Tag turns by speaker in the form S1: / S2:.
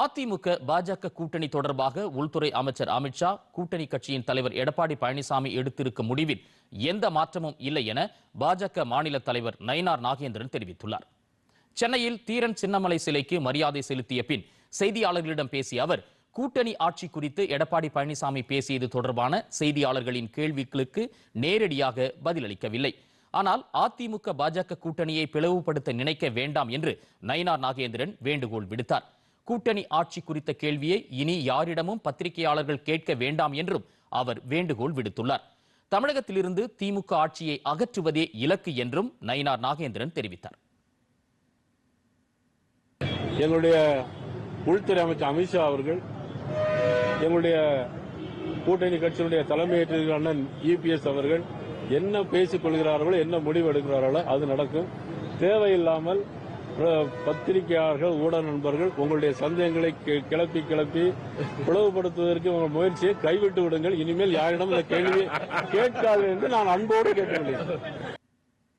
S1: அதிமுக பாஜக கூட்டணி தொடர்பாக உள்துறை அமைச்சர் அமித்ஷா கூட்டணி கட்சியின் தலைவர் எடப்பாடி பழனிசாமி எடுத்திருக்கும் முடிவில் எந்த மாற்றமும் இல்லை என பாஜக மாநில தலைவர் நயினார் நாகேந்திரன் தெரிவித்துள்ளார். சென்னையில் தீரன் சின்னமலை சிலைக்கு மரியாதை செலுத்திய பின் செய்தியாளர்களிடம் பேசிய அவர் கூட்டணி ஆட்சி குறித்து எடப்பாடி பழனிசாமி பேசியது தொடர்பான செய்தியாளர்களின் கேள்விகளுக்கு நேரடியாக பதிலளிக்கவில்லை. ஆனால் அதிமுக பாஜக கூட்டணியை பிளவுபடுத்த நினைக்க வேண்டாம் என்று நயினார் நாகேந்திரன் வேண்டுகோள் விடுத்தார். கூட்டணி ஆட்சி குறித்த கேள்வியை இனி யாரிடமும் பத்திரிகையாளர்கள் கேட்க வேண்டாம் என்றும் அவர் வேண்டுகோள் விடுத்துள்ளார். தமிழகத்திலிருந்து திமுக ஆட்சியை அகற்றுவதே இலக்கு என்றும் நயினார் நாகேந்திரன் தெரிவித்தார்.
S2: எங்களுடைய உள்துறை அமைச்சர் அமித்ஷா அவர்கள் எங்களுடைய கூட்டணி கட்சியினுடைய தலைமையேற்ற அண்ணன் இபிஎஸ் அவர்கள் என்ன பேசிக் கொள்கிறார்களோ என்ன முடிவு எடுக்கிறார்களோ அது நடக்கும். தேவையில்லாமல் பத்திரிகையாளர்கள் ஊடக நண்பர்கள் உங்களுடைய சந்தேகங்களை கிளப்பி கிளப்பி பிளவுபடுத்துவதற்கு உங்கள் முயற்சியை கைவிட்டு விடுங்கள். இனிமேல் யாரிடம் இந்த கேள்வியை கேட்காது என்று நான் அன்போடு கேட்டுக்கொள்கிறேன்.